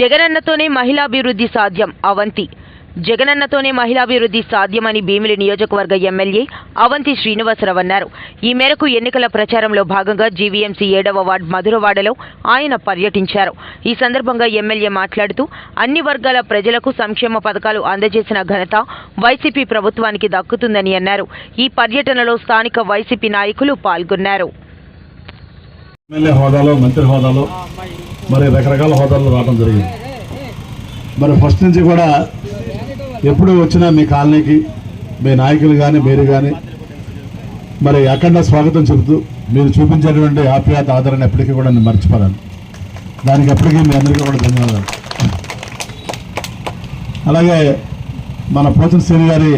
జగనన్నతోనే మహిళాభివృద్ధి సాధ్యం అవంతి. జగనన్నతోనే మహిళాభివృద్ధి సాధ్యమని భీమిలి నియోజకవర్గ ఎమ్మెల్యే అవంతి శ్రీనివాసరావు అన్నారు. ఈ మేరకు ఎన్నికల ప్రచారంలో భాగంగా జీవీఎంసీ ఏడవ వార్డ్ మధురవాడలో ఆయన పర్యటించారు. ఈ సందర్భంగా ఎమ్మెల్యే మాట్లాడుతూ అన్ని వర్గాల ప్రజలకు సంక్షేమ పథకాలు అందజేసిన ఘనత వైసీపీ ప్రభుత్వానికి దక్కుతుందని అన్నారు. ఈ పర్యటనలో స్థానిక వైసీపీ నాయకులు పాల్గొన్నారు. ఎమ్మెల్యే హోదాలో మంత్రి హోదాలో మరి రకరకాల హోదాల్లో రావడం జరిగింది. మరి ఫస్ట్ నుంచి కూడా ఎప్పుడు వచ్చినా మీ కాలనీకి మీ నాయకులు కానీ మీరు కానీ మరి అఖండ స్వాగతం చెబుతూ మీరు చూపించేటువంటి ఆప్యాత ఆదరణ ఎప్పటికీ కూడా నేను మర్చిపోరాను దానికి ఎప్పటికీ మీ అందరికీ కూడా ధన్యవాదాలు. అలాగే మన పోతన శ్రీని గారి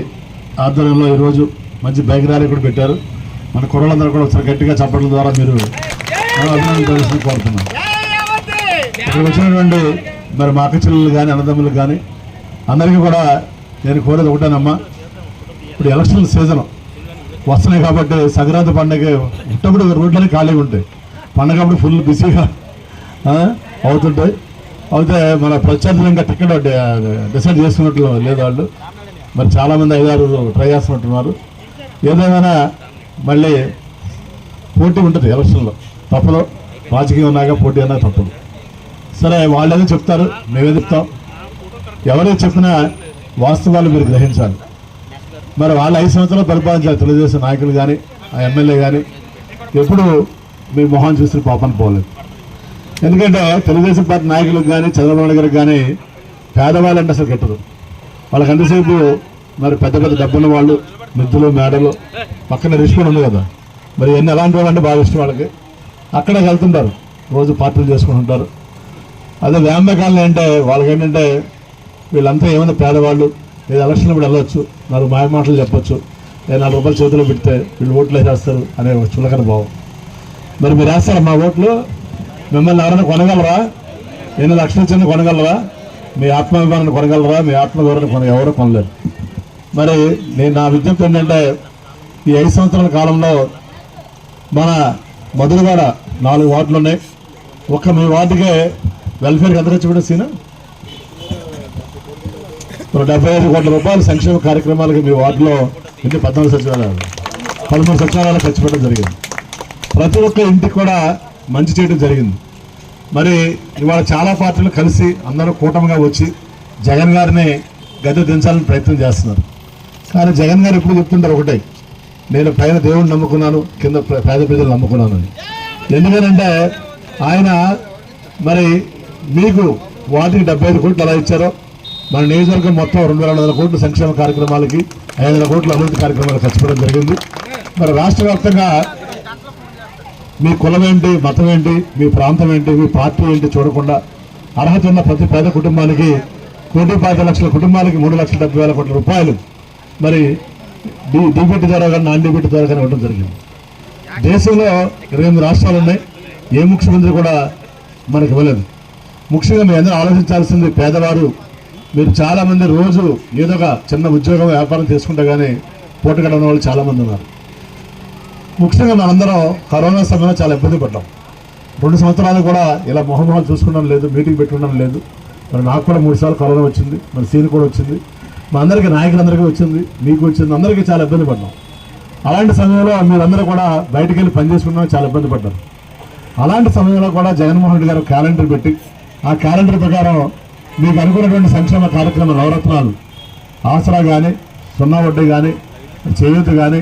ఆధ్వర్యంలో ఈరోజు మంచి బైక్ ర్యాలీ కూడా పెట్టారు. మన కుర్రలందరూ కూడా ఒకసారి గట్టిగా చప్పట్ల ద్వారా మీరు అభినందన తెలుసుకుని కోరుతున్నాను ఇక్కడ వచ్చినటువంటి మరి మా అక్కచెల్లెలు కానీ అన్నదమ్ములు కానీ అందరికీ కూడా నేను కోరేది ఒకటేనమ్మా ఇప్పుడు ఎలక్షన్ సీజన్ వస్తున్నాయి కాబట్టి సంక్రాంతి పండుగ పుట్టప్పుడు రోడ్లన్నీ ఖాళీగా ఉంటాయి. పండగ అప్పుడు ఫుల్ బిజీగా అవుతుంటాయి. అయితే మన ప్రత్యర్థులు ఇంకా టికెట్ డిసైడ్ చేస్తున్నట్లు లేదు వాళ్ళు. మరి చాలామంది ఐదారు ట్రై చేస్తున్నట్టున్నారు. ఏదేమైనా మళ్ళీ పోటీ ఉంటుంది ఎలక్షన్లో. తప్పదు. రాజకీయం ఉన్నాక పోటీ అన్నా తప్పదు. సరే వాళ్ళేదో చెప్తారు మేమే చెప్తాం. ఎవరైతే చెప్పినా వాస్తవాలు మీరు గ్రహించాలి. మరి వాళ్ళు ఐదు సంవత్సరాలు పరిపాలించారు తెలుగుదేశం నాయకులు కానీ ఆ ఎమ్మెల్యే కానీ ఎప్పుడు మీ మొహం చూసిన పాపను పోలేదు. ఎందుకంటే తెలుగుదేశం పార్టీ నాయకులకు కానీ చంద్రబాబు గారికి కానీ పేదవాళ్ళంటే అసలు గిట్టదు వాళ్ళకి ఎంతసేపు మరి పెద్ద పెద్ద డబ్బున్న వాళ్ళు మిద్దులు మేడలు పక్కన రిష్ కూడా ఉంది కదా. మరి ఎన్ని ఎలాంటి వాళ్ళంటే బాగా ఇష్టం వాళ్ళకి. అక్కడే వెళ్తుంటారు. రోజు పార్టీలు చేసుకుంటుంటారు. అదే వ్యాయామకాలం అంటే వాళ్ళకి ఏంటంటే వీళ్ళంతా ఏమైనా పేదవాళ్ళు ఏదో ఎలక్షన్ కూడా వెళ్ళొచ్చు నాలుగు మాయ మాటలు చెప్పొచ్చు నేను నాలుగు రూపాయలు చేతిలో పెడితే వీళ్ళు ఓట్లు వేసేస్తారు అనే ఒక చులకన భావం. మరి మీరు వేస్తారా మా ఓట్లు? మిమ్మల్ని ఎవరైనా కొనగలరా? ఎన్ని లక్షల చిన్న కొనగలరా? మీ ఆత్మాభిమానాన్ని కొనగలరా? మీ ఆత్మగౌరవాన్ని కొన ఎవరు కొనలేరు. మరి నేను నా విజ్ఞప్తి ఏంటంటే ఈ ఐదు సంవత్సరాల కాలంలో మన మధురవాడ నాలుగు వార్డులు ఉన్నాయి. ఒక్క మీ వార్డుకే వెల్ఫేర్కి ఎంత ఖర్చు సీనా? ఇప్పుడు డెబ్బై ఐదు కోట్ల రూపాయలు సంక్షేమ కార్యక్రమాలకు మీ వార్డులో ఎన్ని పద్నాలుగు సచివాలయాలు? పదమూడు సచివాలయాలు ఖర్చు పెట్టడం జరిగింది. ప్రతి ఒక్క ఇంటికి కూడా మంచి చేయడం జరిగింది. మరి ఇవాళ చాలా పార్టీలు కలిసి అందరూ కూటమిగా వచ్చి జగన్ గారిని గద్దె దించాలని ప్రయత్నం చేస్తున్నారు. కానీ జగన్ గారు ఎప్పుడు చెప్తుంటారు ఒకటే నేను పైన దేవుడిని నమ్ముకున్నాను కింద పేద ప్రజలు నమ్ముకున్నాను అని ఎందుకనంటే ఆయన మరి మీకు వాటికి డెబ్బై ఐదు కోట్లు ఎలా ఇచ్చారో? మన నియోజకవర్గం మొత్తం రెండు వేల వందల కోట్ల సంక్షేమ కార్యక్రమాలకి ఐదు వందల కోట్ల అభివృద్ధి కార్యక్రమాలు ఖర్చు పెట్టడం జరిగింది. మరి రాష్ట్ర వ్యాప్తంగా మీ కులం ఏంటి మతం ఏంటి మీ ప్రాంతం ఏంటి మీ పార్టీ ఏంటి చూడకుండా అర్హత ఉన్న ప్రతి పేద కుటుంబానికి కోటి పాతి లక్షల కుటుంబాలకి మూడు లక్షల డెబ్బై వేల కోట్ల రూపాయలు మరి డి డీబీటీ ద్వారా కానీ నాన్ డీబీటీ ద్వారా కానీ ఇవ్వడం జరిగింది. దేశంలో ఇరవై ఎనిమిది రాష్ట్రాలు ఉన్నాయి. ఏ ముఖ్యమంత్రి కూడా మనకి ఇవ్వలేదు. ముఖ్యంగా మీరు అందరూ ఆలోచించాల్సింది పేదవారు. మీరు చాలామంది రోజు ఏదో ఒక చిన్న ఉద్యోగం వ్యాపారం చేసుకుంటే కానీ పూటగడని వాళ్ళు చాలామంది ఉన్నారు. ముఖ్యంగా మనందరం కరోనా సమయంలో చాలా ఇబ్బంది పడ్డాం. రెండు సంవత్సరాలు కూడా ఇలా మొహమొహాలు చూసుకున్నాం లేదు మీటింగ్ పెట్టుకున్నాం లేదు. మరి నాకు కూడా మూడు సార్లు కరోనా వచ్చింది మరి సీన్ కూడా వచ్చింది. మా అందరికీ నాయకులందరికీ వచ్చింది మీకు వచ్చింది అందరికీ చాలా ఇబ్బంది పడ్డాం. అలాంటి సమయంలో మీరందరూ కూడా బయటికి వెళ్ళి పనిచేసుకున్నాం చాలా ఇబ్బంది పడ్డారు. అలాంటి సమయంలో కూడా జగన్మోహన్ రెడ్డి గారు క్యాలెండర్ పెట్టి ఆ క్యాలెండర్ ప్రకారం మీకు అనుకున్నటువంటి సంక్షేమ కార్యక్రమ నవరత్నాలు ఆసరా కానీ సున్నా వడ్డీ కానీ చేయూత కానీ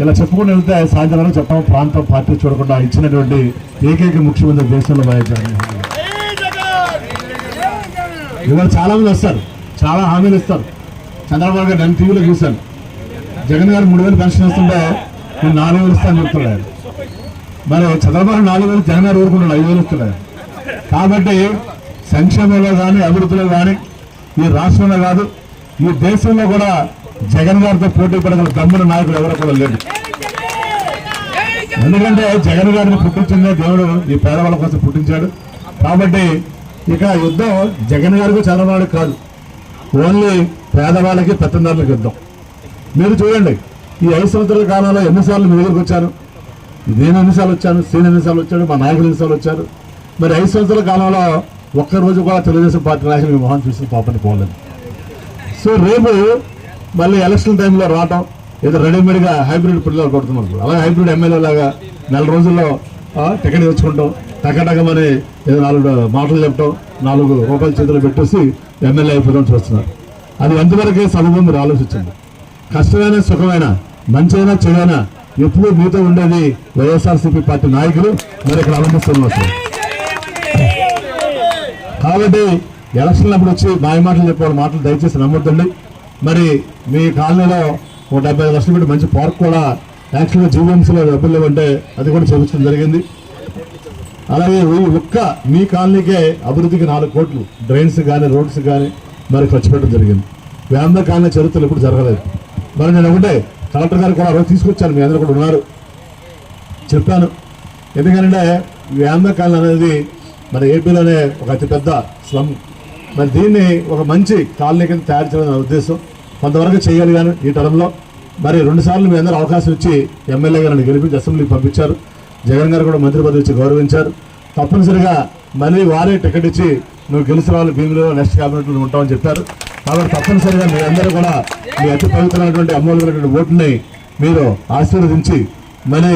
ఇలా చెప్పుకుని వెళ్తే సాయంత్రం చెప్పడం ప్రాంతం పార్టీ చూడకుండా ఇచ్చినటువంటి ఏకైక ముఖ్యమంత్రి దేశంలో వైఎస్ జగన్మోహన్ ఇవాళ చాలా మంది వస్తారు చాలా హామీలు ఇస్తారు. చంద్రబాబు గారు నేను టీవీలో చూశాను. జగన్ గారు మూడు వేలు పెన్షన్ వస్తుంటే నేను నాలుగు వేలు ఇస్తాను చెప్తున్నాడు మరి చంద్రబాబు నాలుగు వేలు జగన్ గారు ఊరుకున్నాడు ఐదు వేలు ఇస్తున్నాడు కాబట్టి సంక్షేమంలో కానీ అభివృద్ధిలో కానీ ఈ రాష్ట్రంలో కాదు ఈ దేశంలో కూడా జగన్ గారితో పోటీ పడగల దమ్మున నాయకులు ఎవరు కూడా లేరు. ఎందుకంటే జగన్ గారిని పుట్టించిందే దేవుడు ఈ పేదవాళ్ళ కోసం పుట్టించాడు. కాబట్టి ఇక యుద్ధం జగన్ గారికి చంద్రబాబు కాదు. ఓన్లీ పేదవాళ్ళకి పెత్తందారులకు యుద్ధం. మీరు చూడండి ఈ ఐదు సంవత్సరాల కాలంలో ఎన్నిసార్లు మీ దగ్గరకు వచ్చాను? నేను ఎన్నిసార్లు వచ్చాను? సీన్ ఎన్నిసార్లు వచ్చాడు? మా నాయకులు ఎన్నిసార్లు వచ్చారు? మరి ఐదు సంవత్సరాల కాలంలో ఒక్క రోజు కూడా తెలుగుదేశం పార్టీ నాయకులు మీ మొహం చూసి పాపని పోలేదు. సో రేపు మళ్ళీ ఎలక్షన్ టైంలో రావటం ఏదో రెడీమేడ్గా హైబ్రిడ్ పిల్లలు కొడుతున్నారు అలాగే హైబ్రిడ్ ఎమ్మెల్యే లాగా నెల రోజుల్లో టికెట్ తెచ్చుకుంటాం. టకటకమని ఏదో నాలుగు మాటలు చెప్పటం నాలుగు రూపాయల చేతులు పెట్టేసి ఎమ్మెల్యే అయిపోదాం చూస్తున్నారు. అది ఎంతవరకే సబబు మీరు ఆలోచించండి. కష్టమైన సుఖమైన మంచైనా చెడైనా ఎప్పుడూ మీతో ఉండేది వైఎస్ఆర్సీపీ పార్టీ నాయకులు మరి ఇక్కడ ఆనందిస్తున్నారు కాబట్టి ఎలక్షన్లు అప్పుడు వచ్చి మాయ మాటలు చెప్పే మాటలు దయచేసి నమ్మొద్దండి. మరి మీ కాలనీలో ఒక డెబ్బై ఐదు లక్షలు పెట్టి మంచి పార్క్ కూడా యాక్చువల్గా జీవీఎంసీలో డబ్బులు లేవంటే అది కూడా చేపించడం జరిగింది. అలాగే ఈ ఒక్క మీ కాలనీకే అభివృద్ధికి నాలుగు కోట్లు డ్రైన్స్ కానీ రోడ్స్ కానీ మరి ఖర్చు పెట్టడం జరిగింది. వేంద కాలనీ చరిత్రలు ఇప్పుడు జరగలేదు. మరి నేను ఒకటే కలెక్టర్ గారు కూడా ఆ రోజు తీసుకొచ్చాను మీ అందరూ కూడా ఉన్నారు. చెప్పాను. ఎందుకంటే వేంద కాలనీ అనేది మన ఏపీలోనే ఒక అతిపెద్ద స్లమ్. మరి దీన్ని ఒక మంచి కాలనీ కింద తయారు చేయాలనే ఉద్దేశం. కొంతవరకు చేయాలి కానీ ఈ టర్మ్లో మరి రెండుసార్లు మీ అందరూ అవకాశం ఇచ్చి ఎమ్మెల్యే గారిని గెలిపించి అసెంబ్లీకి పంపించారు. జగన్ గారు కూడా మంత్రి పదవి ఇచ్చి గౌరవించారు. తప్పనిసరిగా మళ్ళీ వారే టికెట్ ఇచ్చి నువ్వు గెలిచిన వాళ్ళు భీమిలో నెక్స్ట్ క్యాబినెట్లో ఉంటామని చెప్పారు. కాబట్టి తప్పనిసరిగా మీ అందరూ కూడా మీ అతి పవిత్రమైనటువంటి అమూల్యమైనటువంటి ఓటుని మీరు ఆశీర్వదించి మరి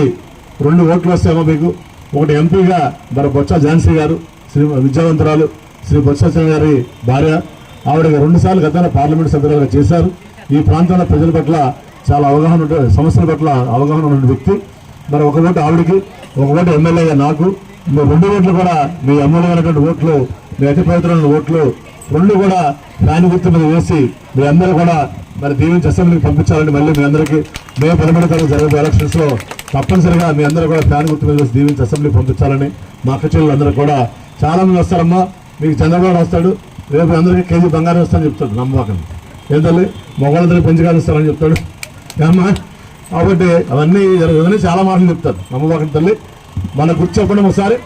రెండు ఓట్లు వస్తాయేమో మీకు. ఒకటి ఎంపీగా మరి బొత్స ఝాన్సీ గారు శ్రీ విద్యావంతురాలు శ్రీ బొత్స గారి భార్య. ఆవిడ రెండు సార్లు గతంలో పార్లమెంట్ సభ్యులుగా చేశారు. ఈ ప్రాంతంలో ప్రజల పట్ల చాలా అవగాహన ఉంటే సమస్యల పట్ల అవగాహన ఉన్న వ్యక్తి. మరి ఒక ఓటు ఆవిడకి ఒక ఓటు ఎమ్మెల్యేగా నాకు. మీ రెండు ఓట్లు కూడా మీ ఎమ్మెల్యే ఓట్లు మీ అతి పవిత్రమైన ఓట్లు రెండు కూడా ఫ్యాన్ గుర్తు మీద వేసి మీ అందరూ కూడా మరి దీవించి అసెంబ్లీకి పంపించాలని మళ్ళీ మీ అందరికీ మే పదమూడు తారీఖు జరిగే ఎలక్షన్స్లో తప్పనిసరిగా మీ అందరూ కూడా ఫ్యాన్ గుర్తు మీద వేసి దీవించి అసెంబ్లీకి పంపించాలని మా అక్కచెల్లెలు అందరూ కూడా చాలా మంది వస్తారమ్మా. మీకు చంద్రబాబు వస్తాడు రేపు అందరికీ కేజీ బంగారం వస్తానని చెప్తాడు నమ్మకండి ఏం తల్లి? మొగళ్ళందరూ పెంచగానే ఇస్తారని చెప్తాడు. ఏమ్మా? కాబట్టి అవన్నీ ఇవన్నీ చాలా మాటలు చెప్తారు నమ్మకండి తల్లి. మన గుర్తు చెప్పండి ఒకసారి.